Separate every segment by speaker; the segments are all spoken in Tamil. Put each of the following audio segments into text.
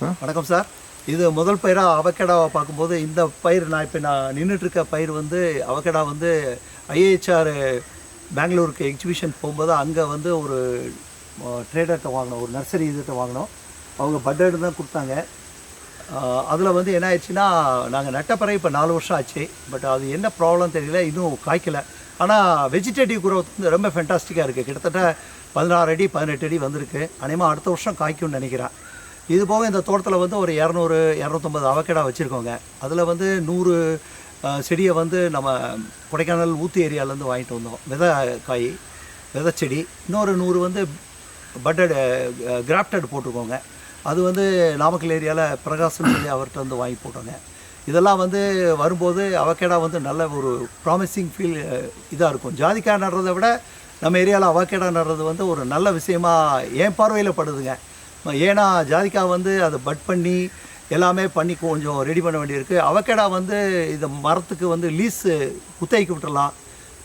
Speaker 1: சார்.
Speaker 2: வணக்கம் சார். இது முதல் பயிராக அவக்கடாவை பார்க்கும்போது இந்த பயிர் நான் இப்போ நான் நின்றுட்டுருக்க பயிர் வந்து அவக்கடா வந்து ஐஏஹெச்ஆர் பெங்களூருக்கு எக்ஸிபிஷன் போகும்போது அங்கே வந்து ஒரு ட்ரேடர்கிட்ட வாங்கினோம். ஒரு நர்சரி இதுகிட்ட வாங்கினோம். அவங்க பட்டர்டு தான் கொடுத்தாங்க. அதில் வந்து என்ன ஆயிடுச்சுன்னா நாங்கள் நட்டப்பறை இப்போ நாலு வருஷம் ஆச்சு. பட் அது என்ன ப்ராப்ளம் தெரியல இன்னும் காய்க்கல. ஆனால் வெஜிடேட்டிவ் குரோத் வந்து ரொம்ப ஃபென்டாஸ்டிக்காக இருக்குது கிட்டத்தட்ட பதினாறு அடி பதினெட்டு அடி வந்திருக்கு. அநேகமாக அடுத்த வருஷம் காய்க்கும்னு நினைக்கிறேன். இது போக இந்த தோட்டத்தில் வந்து ஒரு இரநூறு இரநூத்தம்பது அவக்கடா வச்சுருக்கோங்க. அதில் வந்து நூறு செடியை வந்து நம்ம கொடைக்கானல் ஊத்து ஏரியாவிலேருந்து வாங்கிட்டு வந்தோம். விதை காய் விதை செடி இன்னொரு நூறு வந்து பட்டட் கிராஃப்டட் போட்டிருக்கோங்க. அது வந்து நாமக்கல் ஏரியாவில் பிரகாசம் சொல்லி அவர்கிட்ட வந்து வாங்கி போட்டோங்க. இதெல்லாம் வந்து வரும்போது அவக்கேடா வந்து நல்ல ஒரு ப்ராமிசிங் ஃபீல் இதாக இருக்கும். ஜாதிக்காய் நடுறதை விட நம்ம ஏரியாவில் அவக்கேடா நடுறது வந்து ஒரு நல்ல விஷயமா என் பார்வையில் படுதுங்க. ஏன்னா ஜாதிக்காய் வந்து அதை பட் பண்ணி எல்லாமே பண்ணி கொஞ்சம் ரெடி பண்ண வேண்டியிருக்கு. அவக்கேடா வந்து இந்த மரத்துக்கு வந்து லீஸு குத்தகைக்கு விட்டுறலாம்.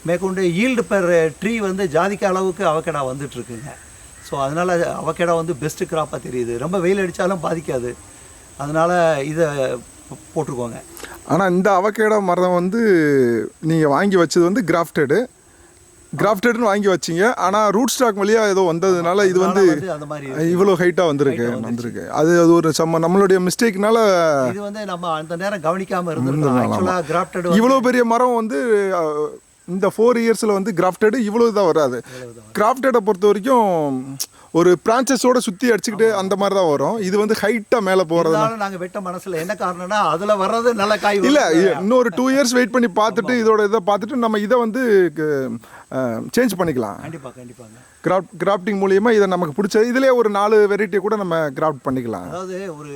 Speaker 2: மேற்கொண்டு ஈல்டு பெர் ட்ரீ வந்து ஜாதிக்காய் அளவுக்கு அவக்கேடா வந்துட்டுருக்குங்க. ஸோ அதனால் அவக்கேடா வந்து பெஸ்ட்டு கிராப்பாக தெரியுது. ரொம்ப வெயில் அடித்தாலும் பாதிக்காது. அதனால் இதை போ- போட்டிருக்கோங்க
Speaker 1: ஆனால் இந்த அவகேடா மரம் வந்து நீங்கள் வாங்கி வச்சது வந்து கிராஃப்டடு. கிராஃப்டட்னு வாங்கி வச்சீங்க. ஆனால் ரூட் ஸ்டாக் வழியாக ஏதோ வந்ததுனால இது வந்து. இவ்வளோ ஹைட்டாக வந்திருக்கு வந்திருக்கு. அது அது ஒரு சம்ம நம்மளுடைய மிஸ்டேக்னால
Speaker 2: இது வந்து நம்ம அந்த நேரம் கவனிக்காமல் கிராஃப்டட்
Speaker 1: இவ்வளோ பெரிய மரம் வந்து இந்த ஃபோர் இயர்ஸில் வந்து கிராஃப்டடு இவ்வளோ தான் வராது. கிராஃப்டடை பொறுத்த வரைக்கும் ஒரு பிரான்ச்சஸோட சுற்றி அடிச்சுக்கிட்டு அந்த மாதிரி தான் வரும். இது வந்து ஹைட்டாக மேலே போகிறது
Speaker 2: நாங்கள் வெட்ட மனசில் என்ன காரணம்னா அதில் வர்றது நல்ல காய்
Speaker 1: இல்லை. இன்னொரு டூ இயர்ஸ் வெயிட் பண்ணி பார்த்துட்டு இதோட இதை பார்த்துட்டு நம்ம இதை வந்து சேஞ்ச் பண்ணிக்கலாம்.
Speaker 2: கண்டிப்பாக கண்டிப்பாங்க.
Speaker 1: கிராஃப்ட் கிராஃப்டிங் மூலியமா இதை நமக்கு பிடிச்ச இதுலேயே ஒரு நாலு வெரைட்டியை கூட நம்ம கிராஃப்ட் பண்ணிக்கலாம்.
Speaker 2: அதாவது ஒரு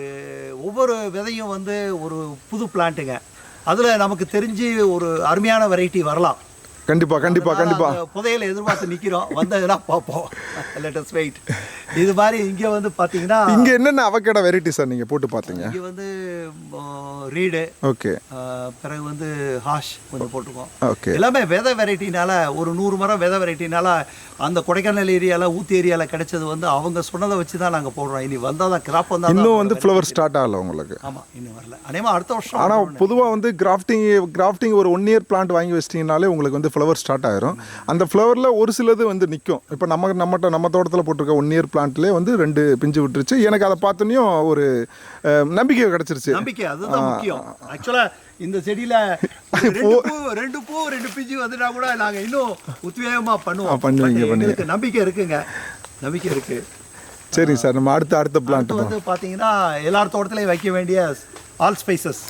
Speaker 2: ஒவ்வொரு விதையும் வந்து ஒரு புது பிளான்ட்டுங்க அதில் நமக்கு தெரிஞ்சு ஒரு அருமையான வெரைட்டி வரலாம்.
Speaker 1: கண்டிப்பா கண்டிப்பா கண்டிப்பா.
Speaker 2: புதையலை எதிர்பார்த்து நிற்கிறோம் வந்ததுன்னா பார்ப்போம். லெட்டஸ் வெயிட் இது மாதிரி இங்கே வந்து பார்த்தீங்கன்னா
Speaker 1: இங்க என்னென்ன அவக்கேட வெரைட்டி சார் நீங்க போட்டு பார்த்தீங்க
Speaker 2: இங்கே வந்து ரீடு
Speaker 1: ஓகே
Speaker 2: பிறகு வந்து ஹாஷ் கொஞ்சம் போட்டிருக்கோம்
Speaker 1: ஓகே
Speaker 2: எல்லாமே விதை வெரைட்டினால ஒரு நூறு மரம் விதை வெரைட்டினால அந்த கொடைக்கானல் ஏரியாவில் ஊத்து ஏரியாவில் கிடைச்சது வந்து அவங்க சொன்னதை வச்சு தான் நாங்கள் போடுறோம். இனி வந்தால் தான் கிராப் வந்தால்
Speaker 1: இன்னும் வந்து ஃப்ளவர் ஸ்டார்ட் ஆகல உங்களுக்கு?
Speaker 2: ஆமாம் இன்னும் வரல. அநேகமாக அடுத்த வருஷம்
Speaker 1: ஆனா பொதுவா வந்து கிராஃப்டிங் கிராஃப்டிங் ஒரு ஒன் இயர் பிளான்ட் வாங்கி வச்சிட்டிங்கனாலே உங்களுக்கு வந்து ஃப்ளவர் ஸ்டார்ட் ஆயிரும். அந்த ஃப்ளவரில் ஒரு சிலது வந்து நிற்கும் இப்போ நம்ம நம்மகிட்ட நம்ம தோட்டத்தில் போட்டிருக்க ஒன் இயர் பிளான்ட்லேயே வந்து ரெண்டு பிஞ்சு விட்டுருச்சு. எனக்கு அதை பார்த்தோன்னையும் ஒரு நம்பிக்கை கிடச்சிருச்சு.
Speaker 2: நம்பிக்கை அதுதான் முக்கியம். ஆக்சுவலா இந்த செடியில ரெண்டு பூ ரெண்டு பிஞ்சு வந்துட்டா கூட நாங்க இன்னும் உத்வேகமா பண்ணுவோம்.
Speaker 1: பண்ணுவீங்க,
Speaker 2: எங்களுக்கு நம்பிக்கை இருக்குங்க. நம்பிக்கை இருக்கு.
Speaker 1: சரிங்க சார் நம்ம அடுத்த அடுத்த பிளான்ட்
Speaker 2: வந்து பாத்தீங்கன்னா எல்லார் தோட்டத்திலையும் வைக்க வேண்டிய ஆல் ஸ்பைசஸ்